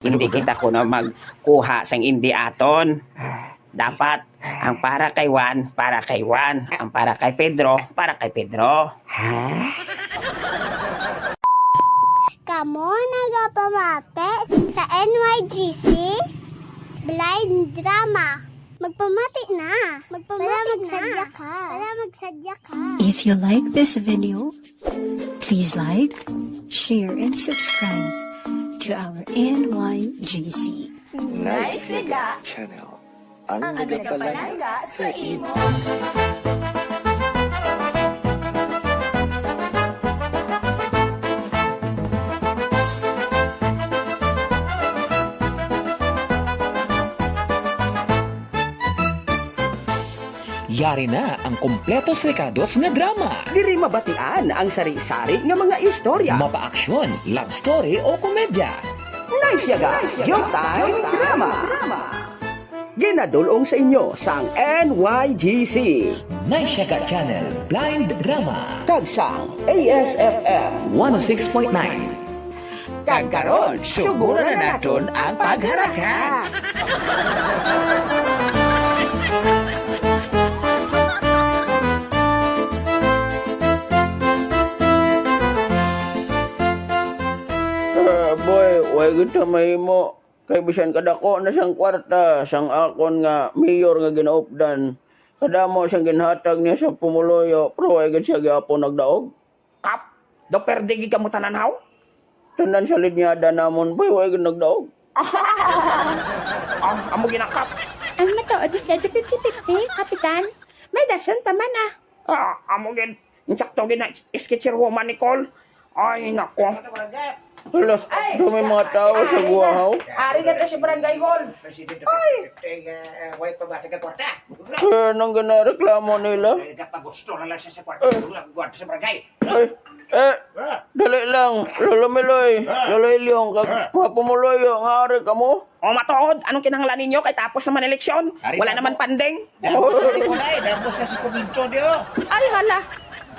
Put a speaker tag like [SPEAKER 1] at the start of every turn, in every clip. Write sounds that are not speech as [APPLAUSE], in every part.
[SPEAKER 1] Hindi kita ko na magkuha sang hindi aton. Dapat ang para kay Juan, para kay Juan. Ang para kay Pedro, para kay Pedro.
[SPEAKER 2] Kamo nagapamate sa NYGC Blind Drama. Magpamati na. Magpamati Para magsadya ka. Para magsadya ka.
[SPEAKER 3] If you like this video, please like, share, and subscribe to our NYGC.
[SPEAKER 4] Channel. Ang nagapalaga sa imo.
[SPEAKER 5] Yari na ang kompletos rekados nga drama.
[SPEAKER 1] Diri mabatian ang sari-sari nga mga istorya.
[SPEAKER 5] Mapa-aksyon, love story o komedya.
[SPEAKER 1] Nice yaga, Showtime Drama. Ginadulong sa inyo sang NYGC.
[SPEAKER 5] Naisyaga Channel, Blind Drama.
[SPEAKER 1] Tagsang ASFM
[SPEAKER 5] 106.9.
[SPEAKER 1] Kagkaroon,
[SPEAKER 5] suguro na naton ang pagharaka. [LAUGHS]
[SPEAKER 6] kita mahimo. Kay bisan kadako na siyang kwarta, sang akon nga mayor nga ginaupdan. Kadamo siyang ginhatag niya sa pumuloyo, pero way gid siya gyapon nagdaog.
[SPEAKER 1] Kap, do perdigi ka mo tananaw?
[SPEAKER 6] Tanan sa linyada namon, boy, way gid nagdaog. [LAUGHS]
[SPEAKER 1] Ah, amo ginakap.
[SPEAKER 2] Ang matuod sa 50-50, Kapitan. May dason pa man ah.
[SPEAKER 1] Ah, amo gin. Insakto gin na sketcher woman Nicole. Ay, nako.
[SPEAKER 6] Halos, dumi mga tao sa guwahaw.
[SPEAKER 1] Ari na si Barangay Hall.
[SPEAKER 7] Ay! Way pa ba taga kwarta?
[SPEAKER 6] Kaya nang ganareklamo nila.
[SPEAKER 7] Eh, Gapagusto na lang siya sa kwarta. Lang kwarta sa barangay.
[SPEAKER 6] Ay, eh, dali lang, Lolo Meloy, Lolo Ilyong, kag mga pumuloyo, nga ari ka mo.
[SPEAKER 1] O matood, anong kinahanglan ninyo kay tapos naman eleksyon? Wala
[SPEAKER 7] na
[SPEAKER 1] naman pandeng.
[SPEAKER 7] Damos na na eh. Damos na si Kuminto diyo.
[SPEAKER 8] Ay hala,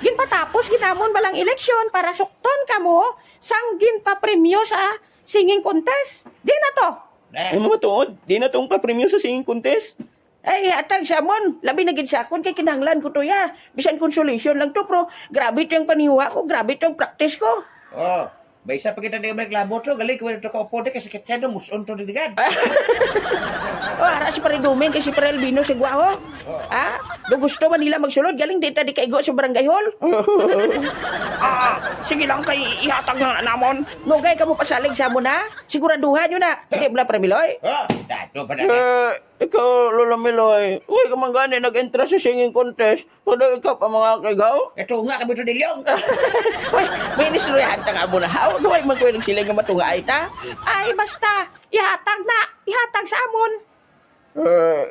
[SPEAKER 8] gin patapos ginamon balang eleksyon para sukton kamo sang gin pa premyo sa singing contest. Di na to.
[SPEAKER 6] Ay mga tuod, di na tong pa-premium sa singing contest.
[SPEAKER 8] Ay, atag siya mon. Labi na gid siya kun kay kinahanglan ko to ya. Bisan consolation lang to, pero grabe to yung paniwa ko, grabe to yung practice ko.
[SPEAKER 7] Oh. Baysa pa kita di may klabo to. Galing ko ito ka di kasi kitado. Muson to didigad. [LAUGHS]
[SPEAKER 8] Oh, ara si Pare Dumeng kay si Pare Albino si Guaho. Ha? Do gusto man nila magsulod, galing dita di kaigo sa barangay hall. [LAUGHS]
[SPEAKER 1] Ah, sige lang kay ihatag na namon.
[SPEAKER 8] Nugay ka mo pasalig sa mo na. Siguraduhan yun na. Hindi bala Pare Miloy.
[SPEAKER 7] Oh. Dato pa na.
[SPEAKER 6] Eh, ikaw, Lolo Meloy, huwag ka man gani nag-enter sa singing contest. Pwede ikaw pa mga kagaw.
[SPEAKER 7] Ito nga kami to dilyong. [LAUGHS]
[SPEAKER 8] Uy, may inistoryahan ta nga mo na haw. Ko yung sila nga matungay ta. Ay, basta. Ihatag na. Ihatag sa amon.
[SPEAKER 6] Eh,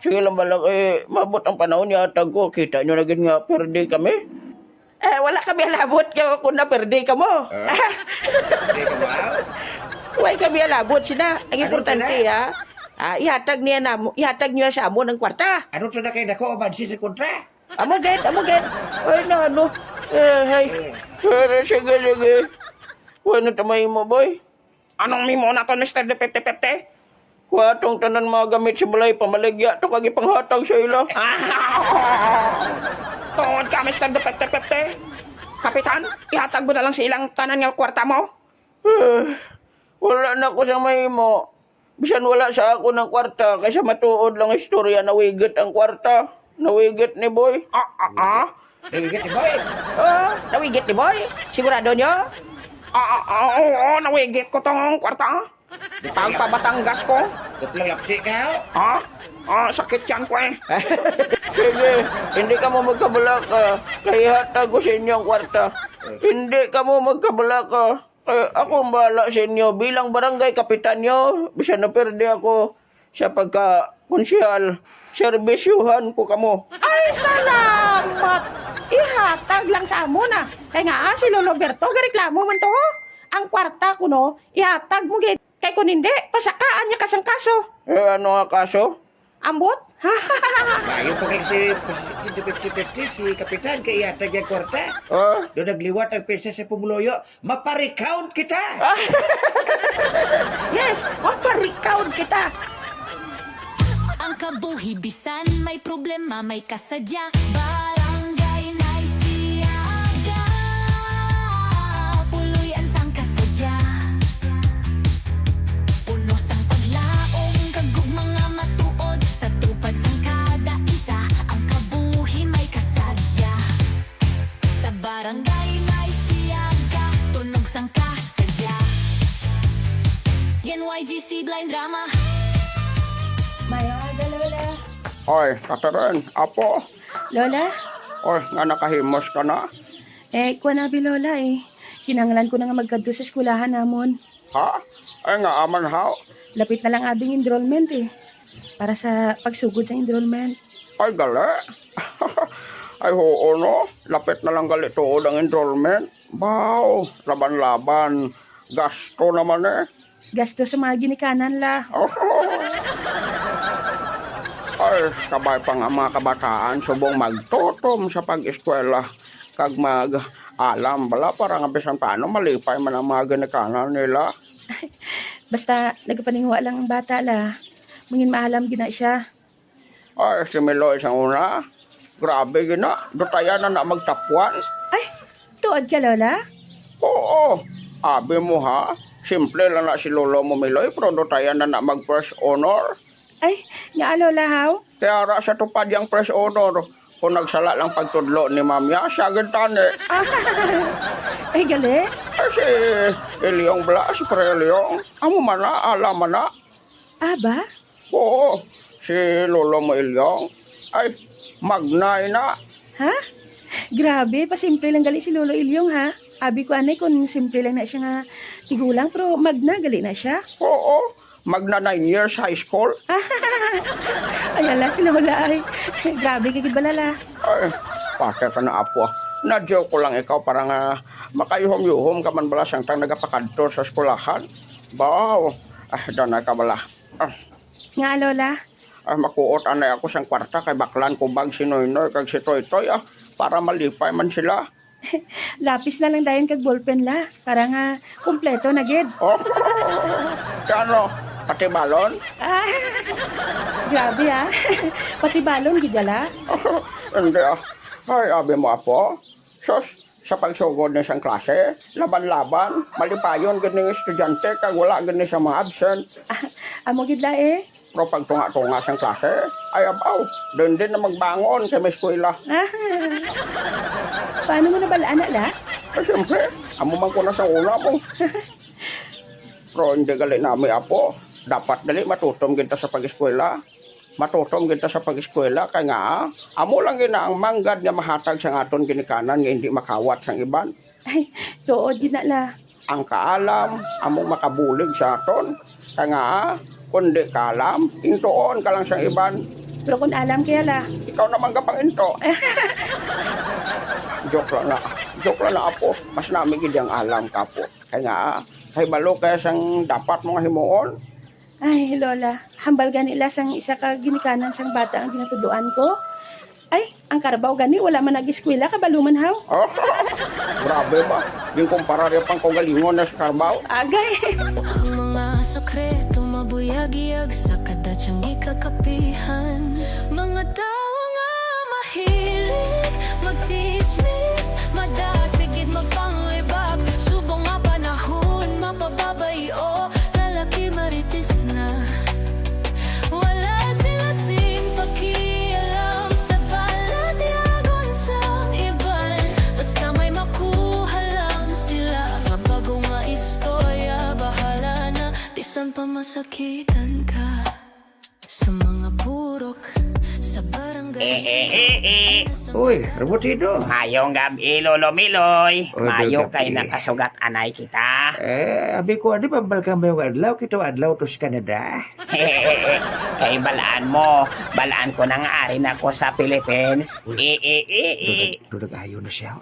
[SPEAKER 6] sige lang balak, eh, mabot ang panahon yatag ko. Kita nyo na nga, perde kami.
[SPEAKER 8] Eh, wala kami alabot ka kung naperde ka mo. [LAUGHS]
[SPEAKER 7] Di ka ba?
[SPEAKER 8] Huwag kami alabot sina. Ang
[SPEAKER 7] Ano
[SPEAKER 8] importante ha. Ah, ihatag niya na mo, ihatag niya sa amon ng kwarta.
[SPEAKER 7] Ano to na kayo dako? Abansi sa kontra.
[SPEAKER 8] Amo get, amo get. Ay, no, ano. Eh, hey.
[SPEAKER 6] Pero sige, sige. Huwag na tamay mo, boy.
[SPEAKER 1] Anong mimo na to, Mr. De Pepte Pepte?
[SPEAKER 6] Kuhatong tanan mga gamit sa balay, pamaligya, to kagi panghatag sa ila. [LAUGHS]
[SPEAKER 1] Tungod ka, Mr. De Pepte Pepte. Kapitan, ihatag mo na lang sa ilang tanan nga kwarta mo.
[SPEAKER 6] Eh, wala na ko sa mahimo. Bisan wala sa ako ng kwarta, kaysa matuod lang istorya, nawigit ang kwarta. Nawigit ni boy.
[SPEAKER 1] Ah, ah, ah.
[SPEAKER 7] Dawigit ni boy.
[SPEAKER 8] Oh, nawigit ni boy. Sigurado nyo?
[SPEAKER 1] Ah, ah, ah, oo, oo, nawigit ko tong kwarta. Pagpabatangas ko.
[SPEAKER 7] Duplang lapsi ka. oh.
[SPEAKER 1] Ha? Ah, sakit yan ko eh. [LAUGHS]
[SPEAKER 6] Sige, hindi ka mo magkabalaka. Kaya hatag ko sa inyo ang kwarta. Hindi ka mo magkabalaka. Kaya ako ang bahala sa inyo. Bilang barangay kapitan nyo, bisan na perde ako sa pagka-konsyal. Serbisyuhan ko kamo.
[SPEAKER 8] Ay, salamat! Ihatag lang sa amon ah. Kaya nga, ah, si Lolo Berto, gareklamo man to. ho. Ang kwarta ko, no, ihatag mo git. Kay kung hindi, pasakaan niya kasang kaso.
[SPEAKER 6] Eh, ano nga kaso?
[SPEAKER 8] Ambot,
[SPEAKER 7] Ayaw pa kayo si, si, si, si Kapitan, kaya yata yung kwarta.
[SPEAKER 9] Ah,
[SPEAKER 7] Doon nagliwat ang pesa sa pumuloyo, maparicount kita! [LAUGHS]
[SPEAKER 10] Yes, maparicount kita.
[SPEAKER 11] Ang kabuhi bisan may problema may kasadya Barangay
[SPEAKER 9] oy, Catherine, apo.
[SPEAKER 10] Lola,
[SPEAKER 9] Oy, nga nakahimos ka na.
[SPEAKER 10] eh, kuha na bi Lola eh. Kinanglan ko na nga magkadto sa eskwelahan namon.
[SPEAKER 9] Ha? Ay nga aman haw.
[SPEAKER 10] Lapit na lang abing enrollment eh. Para sa pagsugod sa enrollment.
[SPEAKER 9] Ay gali. [LAUGHS] Ay oo no. Lapit na lang gali tuod ang enrollment. Wow, laban-laban. Gasto naman eh.
[SPEAKER 10] Gasto sa mga ginikanan la. [LAUGHS]
[SPEAKER 9] Ay, kabay pa nga mga kabataan subong magtutom sa pag-eskwela kag mag alam bala para nga bisan paano malipay man ang mga ginikanan nila. [LAUGHS]
[SPEAKER 10] Basta nagpaninguha lang ang bata la. Mungin maalam gina siya.
[SPEAKER 9] Ay, si Meloy sa una. Grabe gina. Dutayan na na magtapuan.
[SPEAKER 10] Ay, tuod ka Lola?
[SPEAKER 9] Oo. Abi mo ha. Simple lang na si Lolo mo Meloy pero dutayan na na mag first honor.
[SPEAKER 10] Ay, nga Lola haw?
[SPEAKER 9] Kaya ra sa tupad yung first honor. Kung nagsala lang pagtudlo ni Mamya, siya gintani. [LAUGHS]
[SPEAKER 10] Ay, gali.
[SPEAKER 9] Ay si Ilyong Bla, si Pre Ilyong. Amo man na, alam man na.
[SPEAKER 10] Aba?
[SPEAKER 9] Oo, si Lolo mo Ilyong. Ay, magnay na.
[SPEAKER 10] Ha? Grabe, pasimple lang gali si Lolo Ilyong ha. Abi ko anay kung simple lang na siya nga tigulang pero magna gali na siya.
[SPEAKER 9] Oo, magna 9 years high school. [LAUGHS]
[SPEAKER 10] Ay ala si Lola ay. Grabe kagid balala.
[SPEAKER 9] Ay, pate ka na apo. Na-joke ko lang ikaw para nga makayuhom-yuhom ka man bala siyang tang nagapakadto sa skulahan. Baw, ah, danay ka bala. Ah,
[SPEAKER 10] Nga Lola.
[SPEAKER 9] ah, makuot anay ako siyang kwarta kay baklan ko bag si Noynoy kag si Toy Toy ah, para malipay man sila. [LAUGHS]
[SPEAKER 10] Lapis na lang dayon kag ballpen la. Para nga kumpleto na gid.
[SPEAKER 9] Oh, [LAUGHS] kano, pati balon?
[SPEAKER 10] Ah, grabe ah. Pati balon gidala. [LAUGHS]
[SPEAKER 9] Hindi ah. Ay, abi mo apo. Sos, sa pagsugod na siyang klase, laban-laban, malipayon ganing estudyante kag wala gani sa mga absent.
[SPEAKER 10] Ah, amo gid la eh.
[SPEAKER 9] Pero pag tunga-tunga siyang klase, ay abaw, doon din na magbangon kay may eskwela.
[SPEAKER 10] Ah. Paano mo nabalaan na la?
[SPEAKER 9] Ay, siyempre, amo man ko na sa una mo. [LAUGHS] Pero hindi gali namin apo. Dapat dali matutom kita sa pag-eskwela. Matutom kita sa pag-eskwela. Kaya nga, amo lang gina ang manggad nga mahatag sa aton ginikanan nga hindi makawat sa iban.
[SPEAKER 10] Ay, tuod gid na la.
[SPEAKER 9] Ang kaalam, among makabulig sa aton. Kaya nga, kundi kaalam, intuon ka lang sa iban.
[SPEAKER 10] Pero kung alam kaya la.
[SPEAKER 9] Ikaw naman ka pang into. [LAUGHS] Joke lang na. Joke lang na apo. Mas namin gid ang alam ka po. Kaya nga, kay balo kaya sang dapat mga himuon.
[SPEAKER 10] Ay, Lola, hambal gani la sang isa ka ginikanan sang bata ang ginatuduan ko. Ay, ang karabaw gani, wala man nag-eskwela, kabaluman haw.
[SPEAKER 9] Oh, grabe ba? Yung kumpara rin pang kagalingon na sa Carabao.
[SPEAKER 10] Agay.
[SPEAKER 11] Ang mga sekreto mabuyag-iyag sa kadatsang ikakapihan Mga tao nga mahilig magsismis Madasigid masakitan ka Sa mga burok Sa barangay
[SPEAKER 1] Eh, eh, eh, eh.
[SPEAKER 7] Uy, Robotido.
[SPEAKER 1] Mayong gabi, Lolo Miloy.
[SPEAKER 7] Oh,
[SPEAKER 1] Mayo
[SPEAKER 7] gabi.
[SPEAKER 1] kay nakasugat anay kita.
[SPEAKER 7] Eh, abi ko, di ba balkan ba yung adlaw? Kito adlaw to sa Canada.
[SPEAKER 1] kay balaan mo. Balaan ko nang ari na ko sa Philippines. Eh, eh, eh, eh.
[SPEAKER 7] Dudag, dudag ayaw na siya.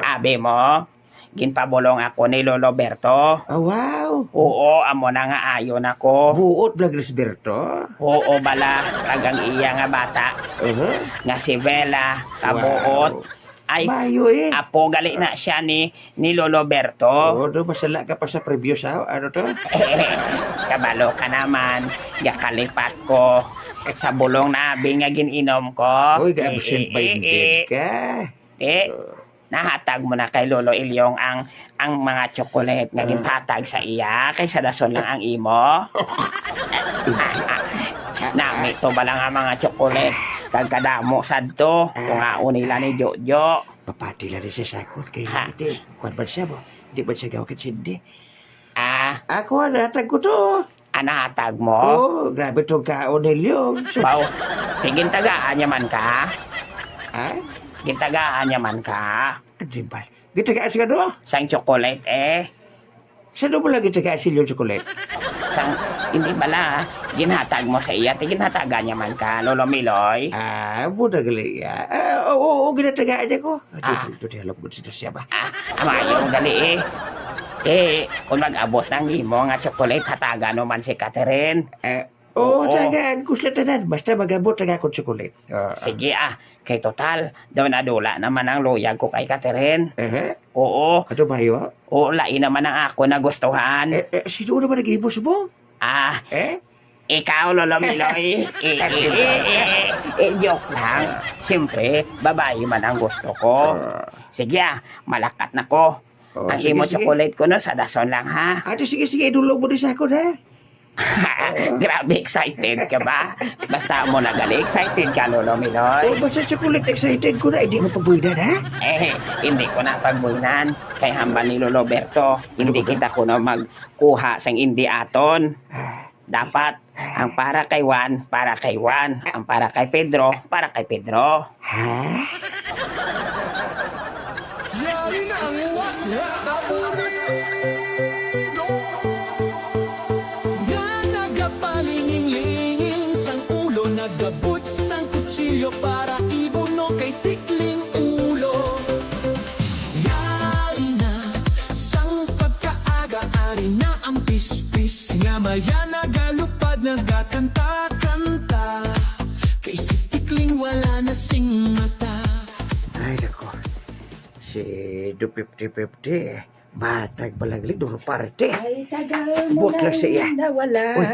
[SPEAKER 1] Abi mo,
[SPEAKER 12] ginpabulong ako ni Lolo Berto.
[SPEAKER 7] Ah, wow.
[SPEAKER 12] Oo, amo na nga ayon ako.
[SPEAKER 7] Buot blag Lisberto.
[SPEAKER 12] Oo bala, kagang iya nga bata
[SPEAKER 7] Uh-huh.
[SPEAKER 12] nga si Bella kabuot.
[SPEAKER 7] Wow.
[SPEAKER 12] Ay,
[SPEAKER 7] Mayo eh.
[SPEAKER 12] apo gali na siya ni ni Lolo Berto.
[SPEAKER 7] Oo, do masala ka pa sa preview sa ano to? [LAUGHS]
[SPEAKER 12] Kabalo ka naman, gakalipat ko sa bulong nabi nga gininom ko.
[SPEAKER 7] Uy, ga-absent
[SPEAKER 12] Eh, eh,
[SPEAKER 7] minded
[SPEAKER 12] eh,
[SPEAKER 7] ka.
[SPEAKER 12] eh, nahatag mo na kay Lolo Ilyong ang ang mga chocolate nga ginhatag sa iya kaysa dason lang ang imo. [LAUGHS] Nami to ba lang ang mga chocolate kag kadamo sadto kung aon nila ni Jojo.
[SPEAKER 7] Papati lang siya sakot kay hindi. Kuan ba siya mo? Hindi ba siya gawa sindi?
[SPEAKER 12] Ah,
[SPEAKER 7] Ako, natag ko to.
[SPEAKER 12] anahatag mo.
[SPEAKER 7] Oh, grabe to kaon nilyong. So,
[SPEAKER 12] Wow, tigin tagaan niya man ka.
[SPEAKER 7] ha?
[SPEAKER 12] Gintagaan niya man ka.
[SPEAKER 7] Di ba? Gitagaan siya do?
[SPEAKER 12] Sang chocolate eh.
[SPEAKER 7] Sa do lang gitagaan siya yung chocolate?
[SPEAKER 12] Sang, hindi bala, ginhatag mo sa iya, tigin-hatagan niya man ka, Lolo Miloy.
[SPEAKER 7] Ah, buda gali. Ah, oo, oo, ginatagaan niya ko.
[SPEAKER 12] Ah.
[SPEAKER 7] Ito, ito, alam ko dito siya ba?
[SPEAKER 12] Ah, amayo mo dali eh. Eh, kung mag-abot ng imo nga chocolate, hatagan mo man si Catherine.
[SPEAKER 7] Eh, oo,
[SPEAKER 12] Oo.
[SPEAKER 7] tagaan. Kusla tanan. Basta magabot taga ko chocolate. Ah,
[SPEAKER 12] Sige ah, kay total, daw nadula naman ang luyag ko kay Catherine.
[SPEAKER 7] Eh,
[SPEAKER 12] Oo,
[SPEAKER 7] ato ba yun?
[SPEAKER 12] oo, lain naman ang ako na gustuhan.
[SPEAKER 7] Eh, eh, sino naman nag-ibos mo?
[SPEAKER 12] Ah,
[SPEAKER 7] Eh?
[SPEAKER 12] ikaw, Lolo Miloy. [LAUGHS] eh, eh, eh, eh, eh, joke lang. Siyempre, babae man ang gusto ko.
[SPEAKER 7] Ah,
[SPEAKER 12] Sige ah, malakat na ko.
[SPEAKER 7] oh,
[SPEAKER 12] ang
[SPEAKER 7] sige,
[SPEAKER 12] imo
[SPEAKER 7] sige.
[SPEAKER 12] chocolate ko no, sa dason lang ha.
[SPEAKER 7] Ate, sige, sige. Idulog mo din sa ako na. [LAUGHS]
[SPEAKER 12] Grabe excited ka ba? Basta mo na gali, excited ka, Lolo
[SPEAKER 7] Oh,
[SPEAKER 12] Miloy.
[SPEAKER 7] basta chocolate excited ko na. Hindi mo pabuidan, ha?
[SPEAKER 12] Eh, hindi ko na pagbuinan. Kay hamba ni Lolo Berto, hindi kita ko na magkuha sang indi aton. Dapat, ang para kay Juan, para kay Juan. Ang para kay Pedro, para kay Pedro.
[SPEAKER 7] Ha?
[SPEAKER 13] Nga pagkaaga Ari na ang pispis Nga maya nagalupad Nagakanta-kanta Kay si tikling wala na sing mata
[SPEAKER 7] Ay, nako. Si Do 50-50. Matag balaglig, duro parte.
[SPEAKER 1] Ay, tagal mo
[SPEAKER 7] Buwak lang siya.
[SPEAKER 1] nawala.
[SPEAKER 7] Uy.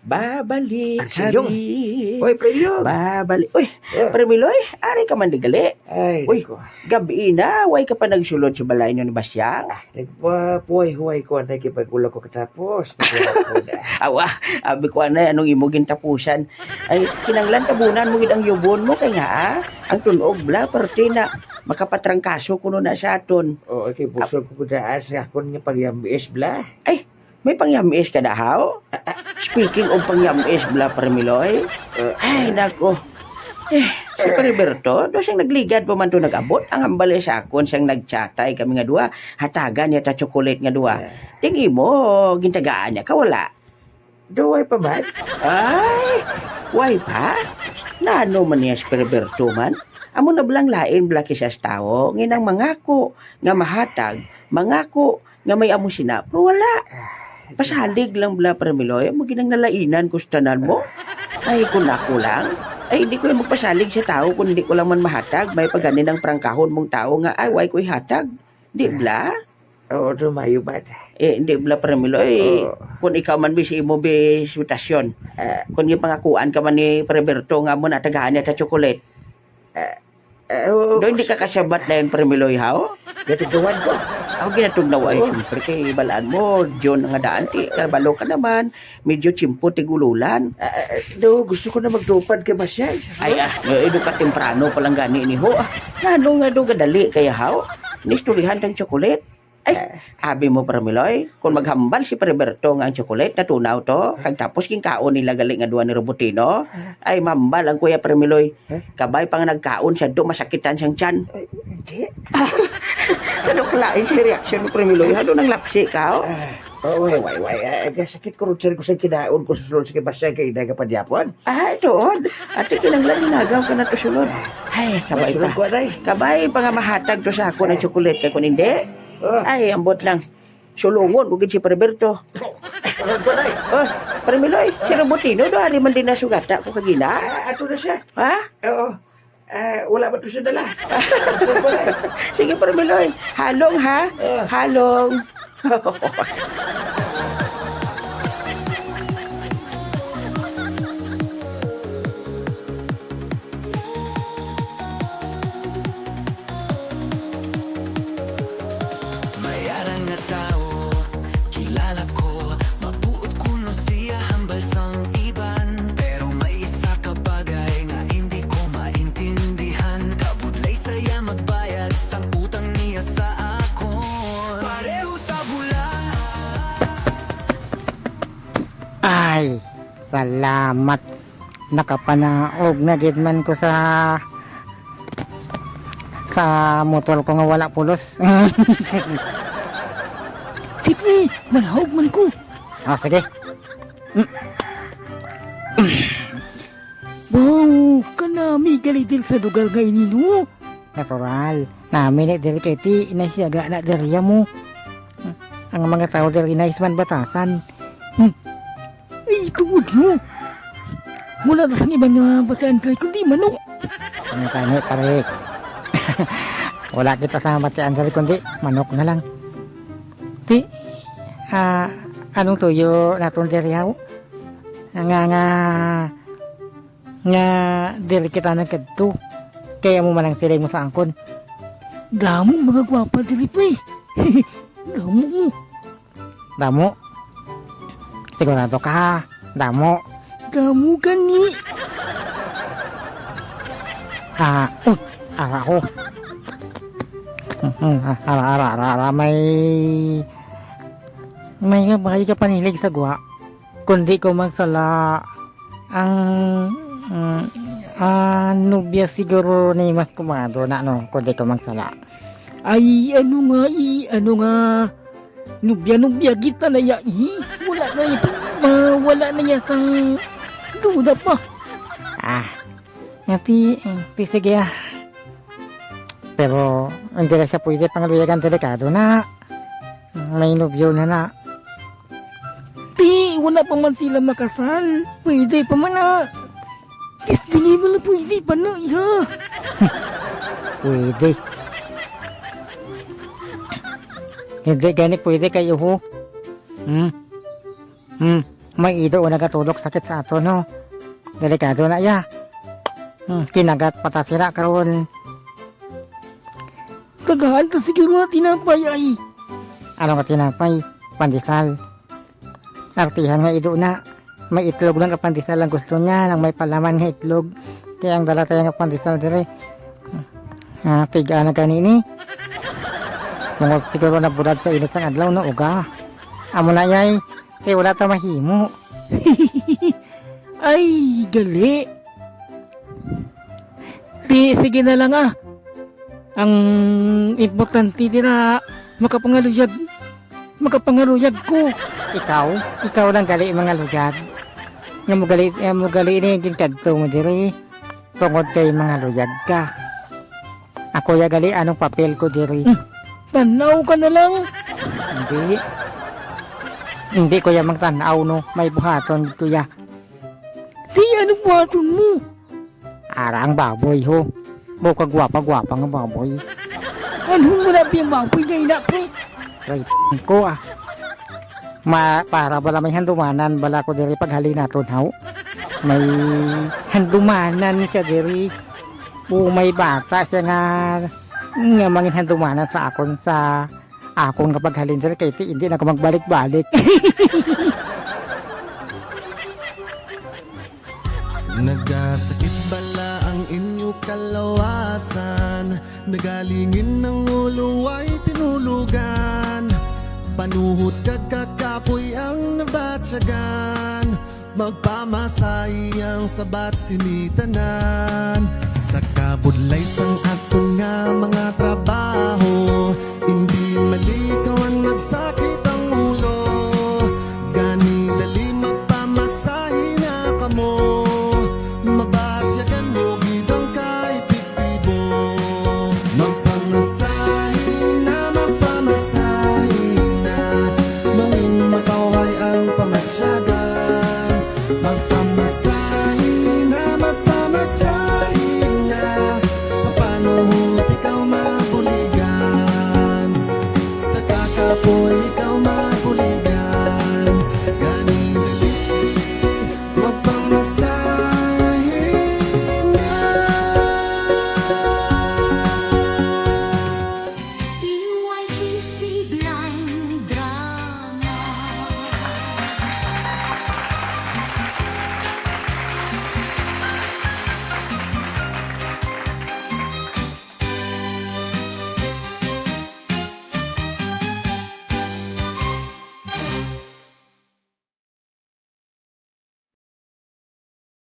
[SPEAKER 1] Babalik kami.
[SPEAKER 7] Oy, prelyo.
[SPEAKER 1] Babalik. Uy,
[SPEAKER 7] Yeah.
[SPEAKER 1] Premiloy, ari ka man digali.
[SPEAKER 7] Ay,
[SPEAKER 1] Uy.
[SPEAKER 7] nako.
[SPEAKER 1] Gabi na, way ka pa nagsulod sa balay nyo ni Basyang.
[SPEAKER 7] Nagpapuhay-huhay ko ang nagkipagulog ko katapos. Pagkakako na. [LAUGHS]
[SPEAKER 1] Awa, abi ko na, anong imugin tapusan. Ay, kinanglan tabunan mo gid ang yubon mo, kay nga ah, ang tunog bla, parte na makapatrangkaso kuno na sa aton.
[SPEAKER 7] O, okay, busog ko kudaan sa akon nga pagyambis, bla.
[SPEAKER 1] May pangyamis ka dahaw? Speaking of pangyamis bla, Premiloy, ay, nako. Eh, si Periberto, do siyang nagligad pa man to nag-abot. Ang hambali sa akon siyang nagchatay kami nga duwa. Hatagan niya ta chocolate nga duwa. Tingi mo, gintagaan niya, kawala.
[SPEAKER 7] Duway pa ba?
[SPEAKER 1] Ay, why pa? Nano man niya si Periberto man? Amo na belang lain blaki siya tao, nginang mangako, nga mahatag, mangako, nga may amo sina, pero wala. Pasalig lang bla Premiloy, mo ginang nalainan ko sa tanan mo. Ay, kung ako lang, ay hindi ko yung magpasalig sa tao kung hindi ko lang man mahatag. May paganin ng prangkahon mong tao nga, ay, why ko'y hatag? Di bla?
[SPEAKER 7] Oo, tumayo ba?
[SPEAKER 1] Eh, hindi bla Premiloy.
[SPEAKER 7] Oo.
[SPEAKER 1] Kung ikaw man bisi mo bi switasyon, eh, kung yung pangakuan ka man ni Preberto nga mo na tagahan niya ta chocolate,
[SPEAKER 7] Eh, oo,
[SPEAKER 1] do hindi ka kasabat na yun Premiloy how?
[SPEAKER 7] Gatugawan ko.
[SPEAKER 1] Ako ginatugnaw ay siyempre kay balaan mo, John nga daan, ti, karbalo ka naman, medyo chimpo tigululan.
[SPEAKER 7] Ah, ah, do, gusto ko na magtupad kay Masyay.
[SPEAKER 1] Ay ah, edo ka temprano palang gani ni ho. Ah, Nano nga do gadali kaya how? Nisturihan tang chocolate. Ay, abi mo Premiloy, kung maghambal si Preberto nga ang chocolate na tunaw to, kag tapos king kaon nila gali nga duwa ni Robotino, ay mambal ang kuya Premiloy. Kabay pa nga nagkaon siya do masakitan siyang tiyan.
[SPEAKER 7] Hindi. [LAUGHS]
[SPEAKER 1] Ano kalain si reaction ni Premiloy? Ano nang lapsi ka? oh?
[SPEAKER 7] Way, way, way. Ah, sakit ko rin ko sa kinaon ko sa sulod sa kibasay kay Daga Padyapon.
[SPEAKER 1] Ah, doon. Ate kinanglan ginagaw ka na to sulod. Ay, kabay pa. Kabay pa nga mahatag to sa ako ng chocolate kay kung hindi. Ay, ambot lang. Sulungon ko si Perberto.
[SPEAKER 7] Na eh.
[SPEAKER 1] Oh, Parmiloy, si Robotino do ari man din nasugata ko kagina.
[SPEAKER 7] Ah, ato na siya.
[SPEAKER 1] Ha?
[SPEAKER 7] Oo. Ah, wala ba ito siya dala? [LAUGHS]
[SPEAKER 1] Sige, Parmiloy. Halong ha? Halong. [LAUGHS]
[SPEAKER 14] Ay, salamat. Nakapanaog na gid man ko sa sa motor ko nga wala pulos. [LAUGHS]
[SPEAKER 15] Sige, manahog man ko.
[SPEAKER 14] oh, sige.
[SPEAKER 15] Wow, kanami galidil sa lugar nga inino.
[SPEAKER 14] Natural. Namin ni diri kay ti na diriya mo. Ang mga tao diri inais man batasan.
[SPEAKER 15] Tungod mo. Wala na sang ibang nga bataan kay kundi manok.
[SPEAKER 14] Ano kani pare? [LAUGHS] wala kita sa batian diri kundi manok na lang. Ti ah anong tuyo naton diriya? Nga nga nga diri kita nagkadto. Kaya mo manang silay mo sa angkon.
[SPEAKER 15] Damo mga gwapa dili pa eh. Damo mo.
[SPEAKER 14] Damo. Sigurado ka. Damo.
[SPEAKER 15] Damo gani.
[SPEAKER 14] Ah, uh, ara ko. Hmm, ara, ara, ara, ara, may... May ba ka panilig sa gwa? Kundi ko magsala ang... Mm, ah, nubya siguro ni Mas Kumado na no, kundi ko magsala.
[SPEAKER 15] Ay, ano nga i, ano nga. Nubya-nubya kita na ya i. Wala na ya, ah, wala na ya sang duda pa.
[SPEAKER 14] Ah, ngati, ti sige ah. Pero, hindi na siya pwede pangaluyagan delikado na. May nubyo na na.
[SPEAKER 15] Ti, wala pa man sila makasal. Pwede pa man na. Tis, dili mo na pwede pa na, ya. [LAUGHS]
[SPEAKER 14] Pwede. Hindi gani pwede kayo ho. Hmm. Hmm. May ido o nagatulok sakit sa ato no. Delikado na ya. Hmm. Kinagat patasira karon.
[SPEAKER 15] Tagahan ka siguro na tinapay ay.
[SPEAKER 14] Ano ka tinapay? Pandesal. Artihan nga ido na. May itlog lang ka pandesal ang gusto niya. Nang may palaman nga itlog. Kaya ang dala tayo nga pandesal dire. Ah, piga na kanini. Nung siguro na budad sa init ng adlaw no uga. Amo na yay. Kaya wala ta mahimo. [LAUGHS]
[SPEAKER 15] Ay, gali. Ti, sige na lang ah. Ang importante dira, makapangaluyag. Makapangaluyag ko.
[SPEAKER 14] Ikaw, ikaw lang gali mga lugad. Nga mo gali, nga mo gali ni yung kadto mo diri. Tungod kay mga luyag ka. Ako ya gali anong papel ko diri.
[SPEAKER 15] Tanaw ka na lang.
[SPEAKER 14] Hindi. Hindi ko ya magtanaw no. May buhaton ko ya.
[SPEAKER 15] Ti, ano buhaton mo?
[SPEAKER 14] Ara ang baboy ho. Buka gwapa-gwapa nga baboy.
[SPEAKER 15] Anong wala biyang baboy na inapoy?
[SPEAKER 14] Right ko ah. Ma, para bala may handumanan bala ko diri paghali naton haw. May handumanan siya diri. O may bata siya nga nga mangin handumanan sa akon sa akon kapag halin diri kay hindi na ko magbalik-balik. [LAUGHS]
[SPEAKER 16] Nagasakit bala ang inyo kalawasan. Nagalingin ng ulo ay tinulugan. Panuhot kagkakapoy ang nabatsagan. Magpamasahi ang sabat sinitanan. Sa kabudlay sang aton nga mga trabaho boy.